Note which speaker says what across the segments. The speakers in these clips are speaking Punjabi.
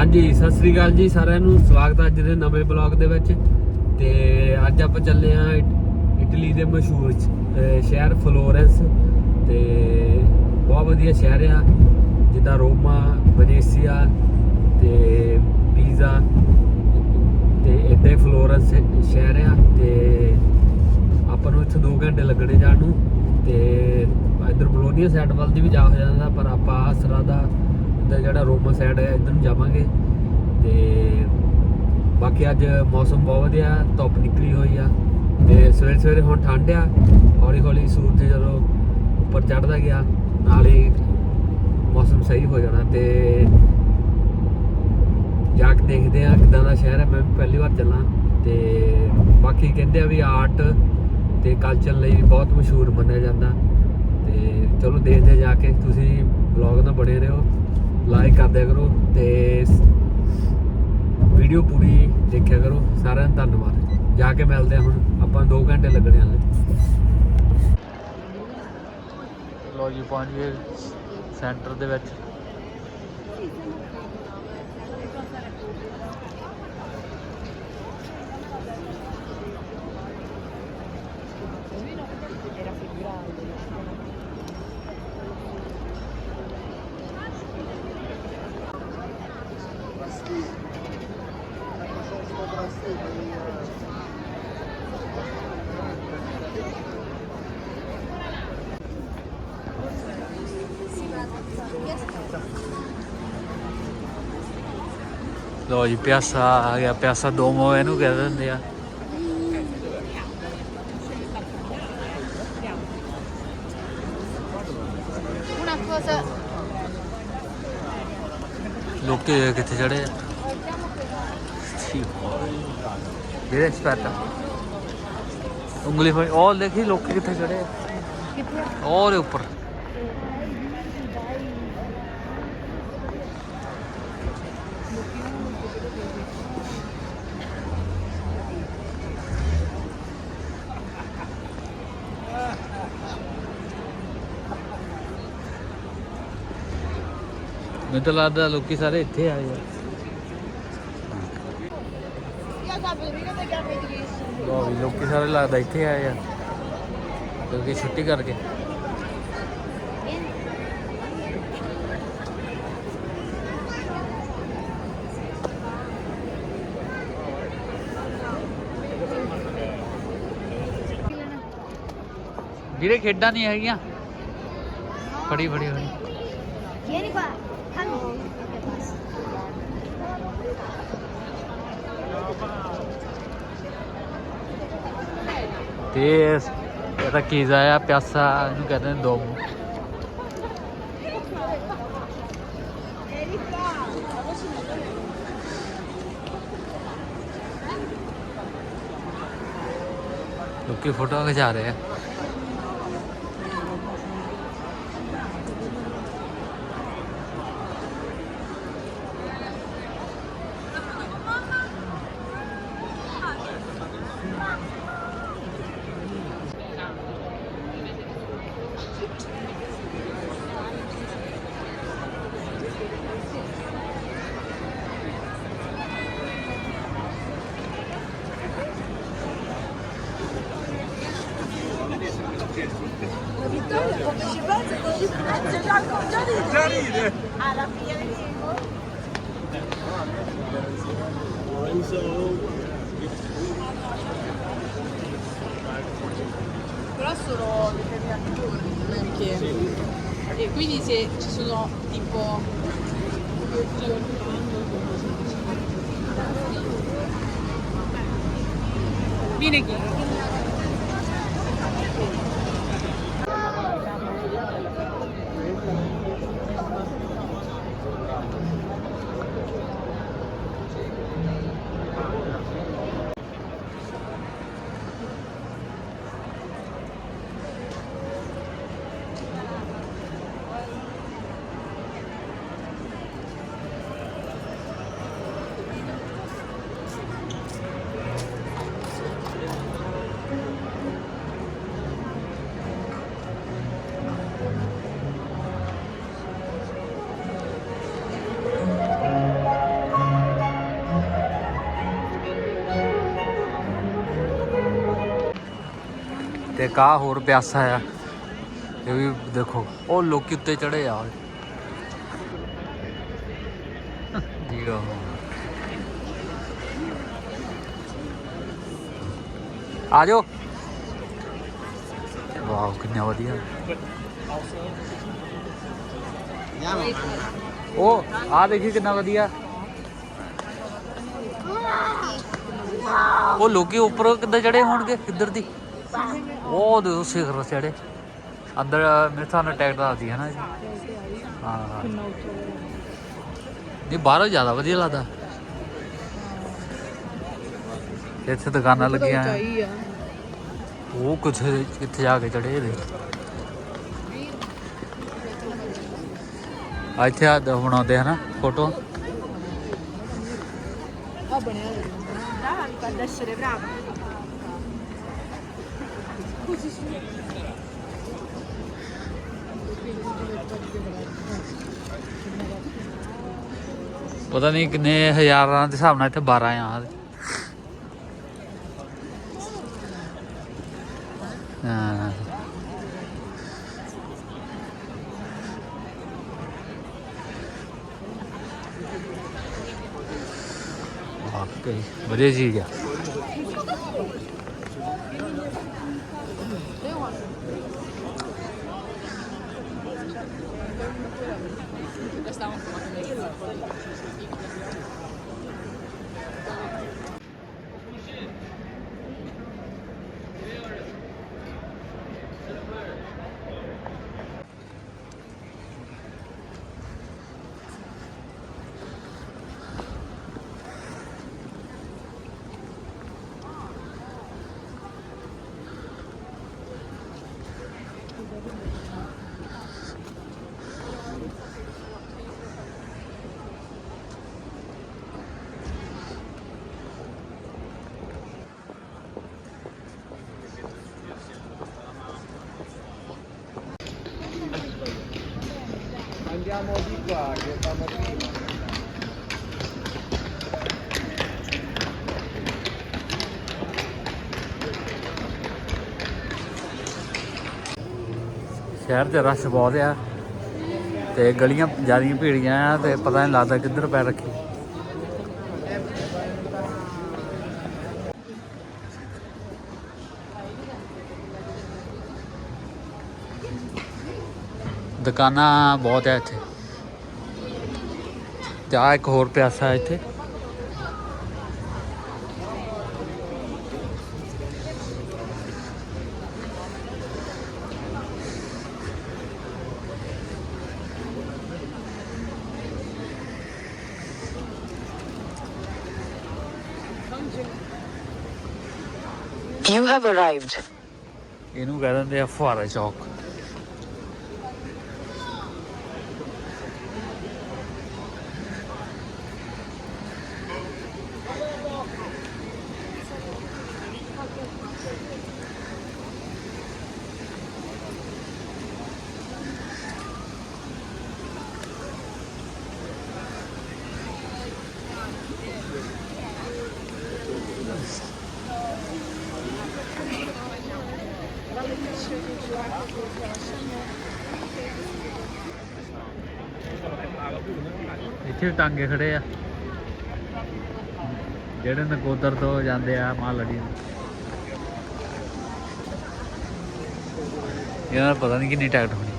Speaker 1: ਹਾਂਜੀ, ਸਤਿ ਸ੍ਰੀ ਅਕਾਲ ਜੀ ਸਾਰਿਆਂ ਨੂੰ। ਸਵਾਗਤ ਹੈ ਅੱਜ ਦੇ ਨਵੇਂ ਬਲੌਗ ਦੇ ਵਿੱਚ। ਤੇ ਅੱਜ ਆਪਾਂ ਚੱਲੇ ਆ ਇਟਲੀ ਦੇ ਮਸ਼ਹੂਰ ਸ਼ਹਿਰ ਫਲੋਰੈਂਸ। ਤੇ ਬਹੁਤ ਵਧੀਆ ਸ਼ਹਿਰ ਆ, ਜਿੱਦਾਂ ਰੋਮਾ, ਵੈਨੇਸੀਆ ਤੇ ਪੀਜ਼ਾ। ਤੇ ਇੱਦਾਂ ਹੀ ਫਲੋਰੈਂਸ ਸ਼ਹਿਰ ਆ। ਤੇ ਆਪਾਂ ਨੂੰ ਇੱਥੇ 2 ਘੰਟੇ ਲੱਗਣੇ ਜਾਣ ਨੂੰ। ਤੇ ਇਧਰ ਬਲੋਨੀਆ ਸਾਈਡ ਵੱਲ ਦੀ ਵੀ ਜਾ ਹੋ ਜਾਂਦਾ, ਪਰ ਆਪਾਂ ਆਸਰਾ ਦਾ ਇੱਧਰ ਜਿਹੜਾ ਰੋਮਾ ਸਾਈਡ ਹੈ, ਇੱਧਰ ਨੂੰ ਜਾਵਾਂਗੇ। ਤੇ ਬਾਕੀ ਅੱਜ ਮੌਸਮ ਬਹੁਤ ਵਧੀਆ, ਧੁੱਪ ਨਿਕਲੀ ਹੋਈ ਆ। ਤੇ ਸਵੇਰੇ ਸਵੇਰੇ ਹੁਣ ਠੰਡ ਆ ਹੌਲੀ ਹੌਲੀ ਸੂਰਜ ਜਦੋਂ ਉੱਪਰ ਚੜਦਾ ਗਿਆ, ਨਾਲ ਹੀ ਮੌਸਮ ਸਹੀ ਹੋ ਜਾਣਾ ਤੇ ਜਾ ਕੇ ਦੇਖਦੇ ਆ ਕਿਦਾਂ ਦਾ ਸ਼ਹਿਰ ਹੈ। ਮੈਂ ਵੀ ਪਹਿਲੀ ਵਾਰ ਚੱਲਾਂ ਤੇ ਬਾਕੀ ਕਹਿੰਦੇ ਆ ਵੀ ਆਰਟ ਤੇ ਕਲਚਰ ਲਈ ਬਹੁਤ ਮਸ਼ਹੂਰ ਮੰਨਿਆ ਜਾਂਦਾ। ਤੇ ਚਲੋ ਦੇਖਦੇ ਜਾ ਕੇ, ਤੁਸੀਂ ਵਲੌਗ ਨਾਲ ਬਣੇ ਰਹੋ। ਲਾਈਕ ਕਰਦਿਆ ਕਰੋ ਤੇ ਵੀਡੀਓ ਪੂਰੀ ਦੇਖਿਆ ਕਰੋ। ਸਾਰਿਆਂ ਦਾ ਧੰਨਵਾਦ। ਜਾ ਕੇ ਮਿਲਦੇ ਹਾਂ ਹੁਣ। ਆਪਾਂ 2 ਘੰਟੇ ਲੱਗਣੇ ਵਾਲੇ ਲੋ ਜੀ, ਪਹੁੰਚ ਗਏ ਸੈਂਟਰ ਦੇ ਵਿੱਚ। ਲੋ ਜੀ ਪਿਆਸਾ ਆ ਗਿਆ ਪਿਆਸਾ ਦੋਮੋ ਇਹਨੂੰ ਕਹਿ ਦਿੰਦੇ ਆ ਲੋਕੀ ਕਿੱਥੇ ਚੜੇ ਆ ਜਿਹੜੇ ਐਕਸਪਰਟ ਆ ਉਂਗਲੀ ਫੜੀ ਉਹ ਦੇਖੀ ਲੋਕੀ ਕਿੱਥੇ ਚੜੇ ਆ ਦੇ ਉੱਪਰ ਮੈਨੂੰ ਤਾਂ ਲੱਗਦਾ ਲੋਕੀ ਸਾਰੇ ਇੱਥੇ ਆਏ ਆ।
Speaker 2: io
Speaker 1: ਲੋ ਵੀ, ਲੋਕੀ ਸਾਰੇ ਲੱਗਦਾ ਇੱਥੇ ਆਏ ਆ। ਕਿਉਂਕਿ ਛੁੱਟੀ ਕਰਕੇ। ਜਿਹੜੇ ਖੇਡਾਂ ਨਹੀਂ ਹੈਗੀਆਂ। ਫੜੀ ਫੜੀ ਫੜੀ। ਤੇ ਇਹ- ਇਹਦਾ ਕੀਜ਼ਾ ਆ ਪਿਆਸਾ ਇਹਨੂੰ ਕਹਿੰਦੇ ਨੇ ਦੋਮ ਲੋਕੀ
Speaker 3: ci sono tipo vieni qui.
Speaker 4: ਤੇ ਕਾ ਹੋਰ ਪਿਆਸਾ ਆ। ਇਹ ਵੀ ਦੇਖੋ, ਉਹ ਲੋਕੀ ਉੱਤੇ ਚੜੇ ਆ। ਜੀਓ ਆ ਜਾਓ। ਵਾਓ, ਕਿੰਨਾ ਵਧੀਆ। ਉਹ ਆ ਦੇਖੀ ਕਿੰਨਾ ਵਧੀਆ। ਉਹ ਲੋਕੀ ਉੱਪਰ ਕਿੱਦਾਂ ਚੜੇ ਹੋਣਗੇ, ਕਿੱਧਰ ਦੀ? ਉਹ ਦੇ ਸਿਖਰ ਚੜੇ ਅੰਦਰ ਮੇਰੇ ਹਿਸਾਬ ਨਾਲ ਟਿਕਟ ਆਦੀ ਹੈ ਨਾ ਜੀ ਹਾਂ ਨਹੀਂ ਬਾਹਰੋਂ ਜ਼ਿਆਦਾ ਵਧੀਆ ਲੱਗਦਾ। ਇੱਥੇ ਦੁਕਾਨਾਂ ਲੱਗੀਆਂ ਉਹ ਕਿੱਥੇ ਕਿੱਥੇ ਜਾ ਕੇ ਚੜੇ ਇਹਦੇ। ਆ ਇੱਥੇ ਆ ਦ- ਬਣਾਉਂਦੇ ਹਨਾ ਫੋਟੋ।
Speaker 3: ਆ ਬਣਿਆ ਲੱਗਦਾ ad essere brava
Speaker 4: ਪਤਾ ਨਹੀਂ ਕਿੰਨੇ ਹਜ਼ਾਰਾਂ ਦੇ ਹਿਸਾਬ ਨਾਲ ਇੱਥੇ 12 ਆ ਹਾਂ। ਵਾਕਈ, ਵਧੀਆ ਚੀਜ਼ ਆ।
Speaker 1: தான்
Speaker 4: ਸ਼ਹਿਰ 'ਚ ਰਸ਼ ਬਹੁਤ ਆ ਤੇ ਗਲੀਆਂ ਜਿਆਦੀਆਂ ਭੀੜੀਆਂ ਆ ਤੇ ਪਤਾ ਨਹੀਂ ਲੱਗਦਾ ਕਿੱਧਰ ਪੈ ਰੱਖੀ। ਦੁਕਾਨਾਂ ਬਹੁਤ ਆ ਇੱਥੇ। ਤੇ ਆ ਇੱਕ ਹੋਰ ਪਿਆਸਾ ਹੈ ਇੱਥੇ
Speaker 5: You have arrived.
Speaker 4: ਇਹਨੂੰ ਕਹਿ ਦਿੰਦੇ ਆ ਫੁਹਾਰਾ ਚੌਕ ਇੱਥੇ ਵੀ ਟਾਂਗੇ ਖੜੇ ਆ। ਜਿਹੜੇ ਨਕੋਦਰ ਤੋਂ ਜਾਂਦੇ ਆ, ਮਾਲੜੀ ਨੂੰ। ਇਹਨਾਂ ਦਾ ਪਤਾ ਨਹੀਂ ਕਿੰਨੀ ਟਿਕਟ ਹੋਣੀ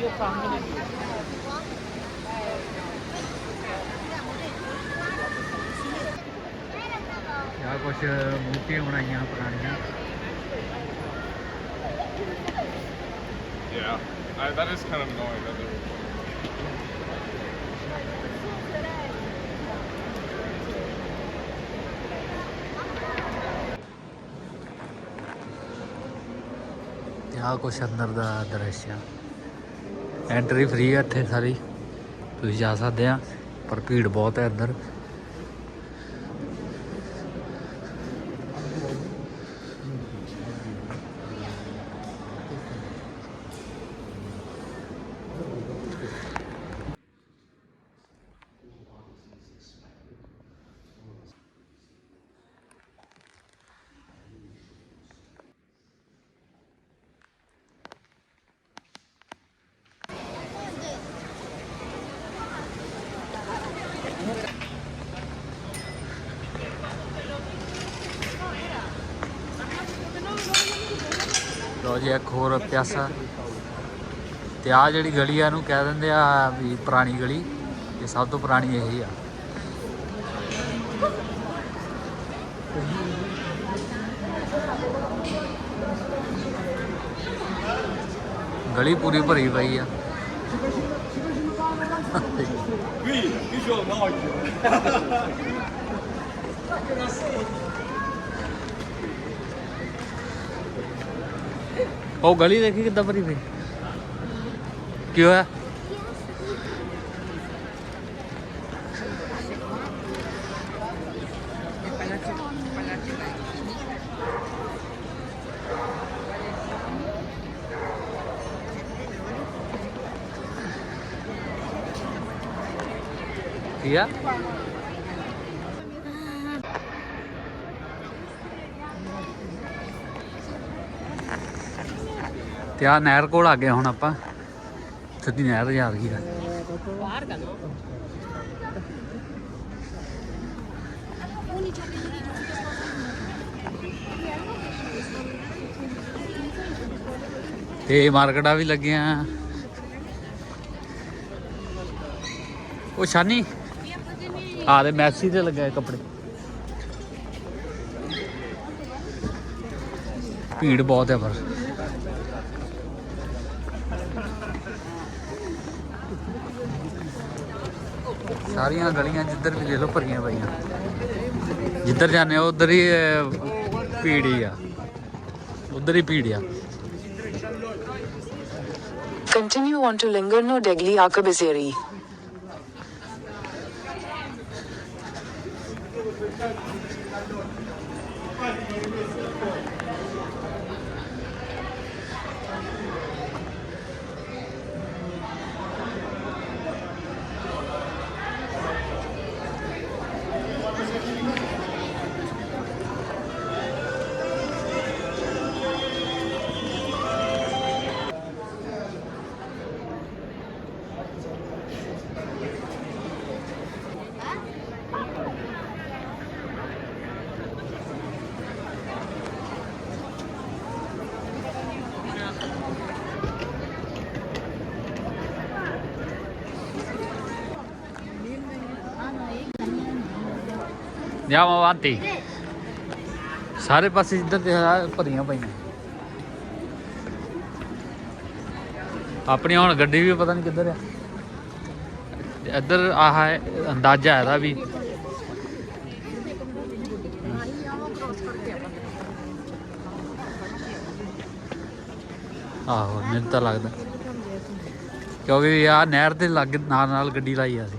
Speaker 4: yok tahmin ediyorum. ਆ ਕੁਛ ਬੂਟੀਆਂ ਬਣਾਈਆਂ ਪੁਰਾਣੀਆਂ
Speaker 6: Yeah, I, that is kind of annoying. That they're- ਤੇ
Speaker 4: ਆ ਕੁਛ ਅੰਦਰ ਦਾ ਦ੍ਰਿਸ਼ ਆ ਐਂਟਰੀ ਫ੍ਰੀ ਹੈ ਇੱਥੇ ਸਾਰੀ। ਤੁਸੀਂ ਜਾ ਸਕਦੇ ਆ ਪਰ ਭੀੜ ਬਹੁਤ ਹੈ ਅੰਦਰ ਲੋ ਜੀ, ਇੱਕ ਹੋਰ ਪਿਆਸਾ। ਤੇ ਆ ਜਿਹੜੀ ਗਲੀ ਆ, ਇਹਨੂੰ ਕਹਿ ਦਿੰਦੇ ਆ ਵੀ ਪੁਰਾਣੀ ਗਲੀ। ਇਹ ਸਭ ਤੋਂ ਪੁਰਾਣੀ ਇਹੀ ਆ। ਗਲੀ ਪੂਰੀ ਭਰੀ ਪਈ ਆ। ਉਹ ਗਲੀ ਦੇਖੀ ਕਿੱਦਾਂ ਭਰੀ ਪਈ? ਕੀ ਹੋਇਆ ਕੀ ਆ? ਤੇ ਆ ਨਹਿਰ ਕੋਲ ਆ ਗਏ ਹੁਣ ਆਪਾਂ। ਸਿੱਧੀ ਨਹਿਰ ਜਾ ਰਹੀ ਆ ਤੇ ਮਾਰਕੀਟਾਂ ਵੀ ਲੱਗੀਆਂ। ਉਹ ਸ਼ਾਨੀ, ਆ ਦੇ ਮੈਸੀ ਤੇ ਲੱਗੇ ਕੱਪੜੇ। ਭੀੜ ਬਹੁਤ ਹੈ ਪਰ। ਸਾਰੀਆਂ ਗਲੀਆਂ ਜਿੱਧਰ ਵੀ ਦੇਖ ਲਓ ਭਰੀਆਂ ਪਈਆਂ। ਜਿੱਧਰ ਜਾਂਦੇ ਆ ਉਧਰ ਹੀ ਅਹ, ਭੀੜ ਹੀ ਆ। ਉਧਰ ਹੀ ਭੀੜ ਆ।
Speaker 5: Continue on to Lingarno Degli Akabiseri.
Speaker 4: ਜਾਵਾਂ ਵਾਂਤੀ। ਸਾਰੇ ਪਾਸੇ ਜਿੱਧਰ ਤੇ ਭਰੀਆਂ ਪਈਆਂ। ਆਪਣੀ ਹੁਣ ਗੱਡੀ ਵੀ ਪਤਾ ਨਹੀਂ ਕਿੱਧਰ ਆ। ਇੱਧਰ ਆਹ ਹੈ, ਅੰਦਾਜ਼ਾ ਇਹਦਾ ਵੀ। ਆਹੋ, ਮੈਨੂੰ ਤਾਂ ਲੱਗਦਾ। ਕਿਉਂਕਿ ਯਾਰ ਨਹਿਰ ਦੇ ਲੱਗ ਨਾਲ ਨਾਲ ਗੱਡੀ ਲਾਈ ਆ ਸੀ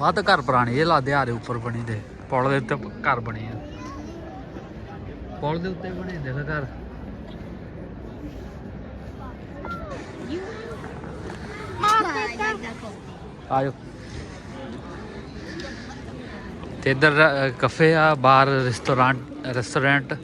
Speaker 4: ਆਹ ਤਾਂ ਘਰ ਪੁਰਾਣੇ ਇਹ ਲਾਦੇ ਆ ਉੱਪਰ ਬਣੀ ਦੇ। ਪੁਲ ਦੇ ਉੱਤੇ ਘਰ ਬਣੇ ਆ। ਪੁਲ ਦੇ ਉੱਤੇ ਬਣੇ ਦੇ ਘਰ। ਆਜੋ। ਤੇ ਇੱਧਰ ਕਫੇ ਆ ਬਾਰ ਰੈਸਟੋਰੈਂਟ ਰੈਸਟੋਰੈਂਟ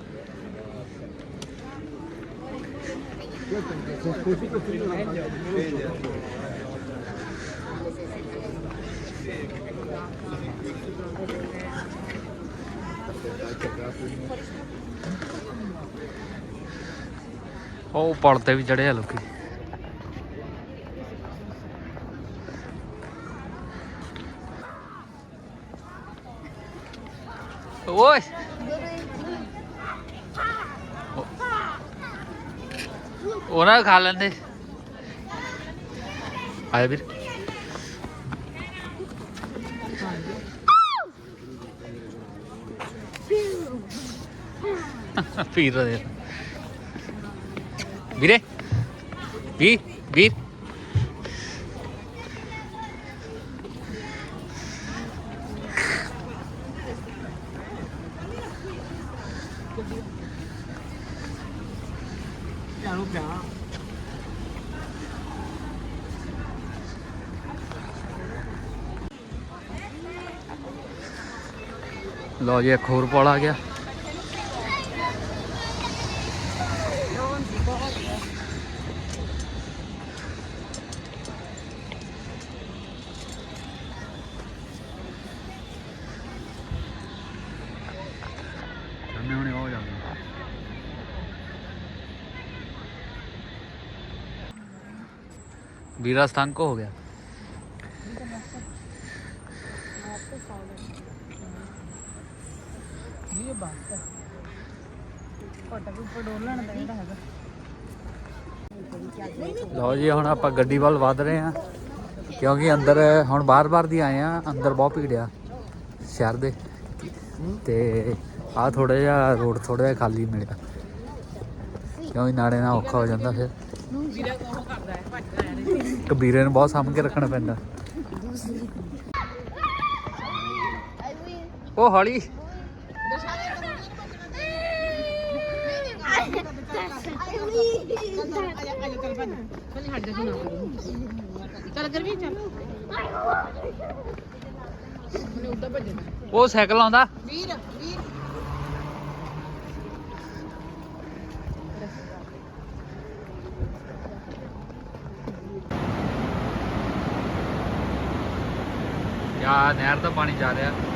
Speaker 4: ਉਹ ਪੁਲ ਤੇ ਵੀ ਚੜੇ ਆ ਲੋਕੀ। ਓਏ। ਉਹਨਾਂ ਖਾ ਲੈਂਦੇ। ਆਏ ਵੀਰ। ਭੀਰ ਦੇ ਵੀਰੇ ਵੀਰ ਵੀਰ। ਜਾਨੂ ਪਿਆ ਲਓ ਜੀ ਇੱਕ ਹੋਰ ਪਾਲ ਆ ਗਿਆ। ਵੀਰਾ ਸਤੰਕ ਹੋ ਗਿਆ।
Speaker 3: ਇਹ ਬਸ ਘਟਾ ਵੀ ਉੱਪਰ ਡੋਲਣ ਦਾ ਜਿਹੜਾ ਹੈਗਾ
Speaker 4: ਲਓ ਜੀ, ਹੁਣ ਆਪਾਂ ਗੱਡੀ ਵੱਲ ਵਧ ਰਹੇ ਹਾਂ, ਕਿਉਂਕਿ ਅੰਦਰ ਹੁਣ ਬਾਰ-ਬਾਰ ਦੀ ਆਏ ਆ ਅੰਦਰ ਬਹੁਤ ਭੀੜ ਆ ਸ਼ਹਿਰ ਦੇ। ਤੇ ਆ ਥੋੜਾ ਜਿਹਾ ਰੋਡ ਥੋੜਾ ਜਿਹਾ ਖਾਲੀ ਮਿਲਿਆ। ਕਿਉਂਕਿ ਨਾਲੇ ਨਾਲ ਔਖਾ ਹੋ ਜਾਂਦਾ ਫਿਰ।
Speaker 3: ਵੀਰਾ ਕੋਹ ਕਰਦਾ ਹੈ ਭੱਜਦਾ ਹੈ
Speaker 4: ਕਬੀਰੇ ਨੂੰ ਬਹੁਤ ਸਾਂਭ ਕੇ ਰੱਖਣਾ ਪੈਂਦਾ। ਉਹ ਹੌਲੀ। ਉਹ ਸਾਈਕਲ ਆਉਂਦਾ।
Speaker 3: ਵੀਰ ਵੀਰ।
Speaker 4: ਯਾ ਨਹਿਰ ਦਾ ਪਾਣੀ ਜਾ ਰਿਹਾ।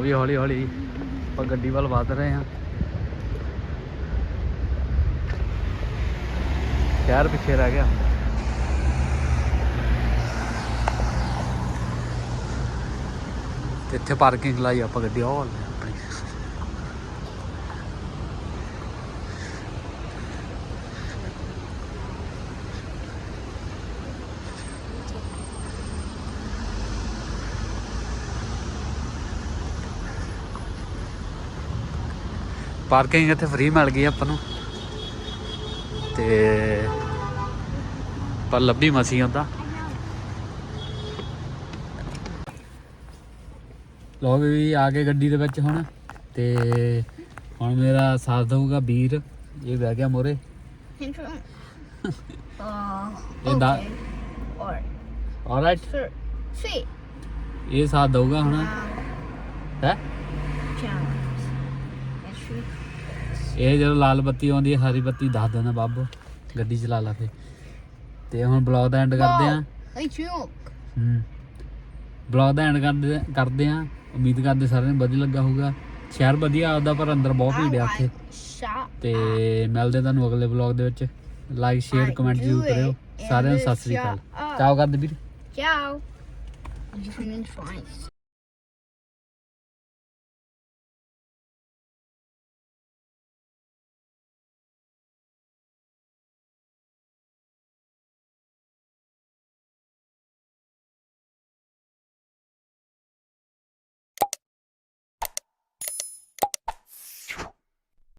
Speaker 4: ਲੋ ਵੀ ਹੌਲੀ ਹੌਲੀ ਆਪਾਂ ਗੱਡੀ ਵੱਲ ਵੱਧ ਰਹੇ ਹਾਂ। ਸ਼ਹਿਰ ਪਿੱਛੇ ਰਹਿ ਗਿਆ। ਤੇ ਇੱਥੇ ਪਾਰਕਿੰਗ ਲਾਈ ਆਪਾਂ ਗੱਡੀ, ਉਹ ਪਾਰਕਿੰਗ ਇੱਥੇ ਫ੍ਰੀ ਮਿਲ ਗਈ ਆਪਾਂ ਨੂੰ। ਤੇ ਪਰ ਲੱਭੀ ਮਸੀ ਹੁੰਦਾ ਲੋ ਵੀ ਆ ਗਏ ਗੱਡੀ ਦੇ ਵਿੱਚ ਹੁਣ ਤੇ ਹੁਣ ਮੇਰਾ ਸਾਥ ਦਊਗਾ ਵੀਰ। ਇਹ ਬਹਿ ਗਿਆ ਮੋਰੇ। ਇਹ ਦਾ ਆਲਰਾਈਟ
Speaker 2: see,
Speaker 4: ਇਹ ਸਾਥ ਦਊਗਾ ਹੁਣ। ਹੈ।
Speaker 2: challenge.
Speaker 4: ਇਹ ਜਦੋਂ ਲਾਲ ਬੱਤੀ ਆਉਂਦੀ ਹੈ ਹਰੀ ਬੱਤੀ ਦੱਸ ਦੇਣਾ ਬਾਬੂ ਗੱਡੀ ਚਲਾ ਲਾ ਫੇ ਤੇ ਹੁਣ ਬਲੌਗ ਦਾ ਐਂਡ ਕਰਦੇ ਆਂ. ਹੂੰ। ਬਲੌਗ ਦਾ ਐਂਡ ਕਰਦੇ ਕਰਦੇ ਆਂ ਉਮੀਦ ਕਰਦੇ ਸਾਰਿਆਂ ਨੂੰ ਵਧੀਆ ਲੱਗਾ ਹੋਊਗਾ। ਸ਼ਹਿਰ ਵਧੀਆ ਆਪਦਾ ਪਰ ਅੰਦਰ ਬਹੁਤ ਭੀੜ ਆ ਉੱਥੇ. ਤੇ ਮਿਲਦੇ ਤੁਹਾਨੂੰ ਅਗਲੇ ਬਲੌਗ ਦੇ ਵਿੱਚ। ਲਾਈਕ ਸ਼ੇਅਰ ਕਮੈਂਟ ਜ਼ਰੂਰ ਕਰਿਓ। ਸਾਰਿਆਂ ਨੂੰ ਸਤਿ ਸ੍ਰੀ ਅਕਾਲ। ਚਾਓ ਕਰਦੇ ਵੀਰ।
Speaker 2: Fine.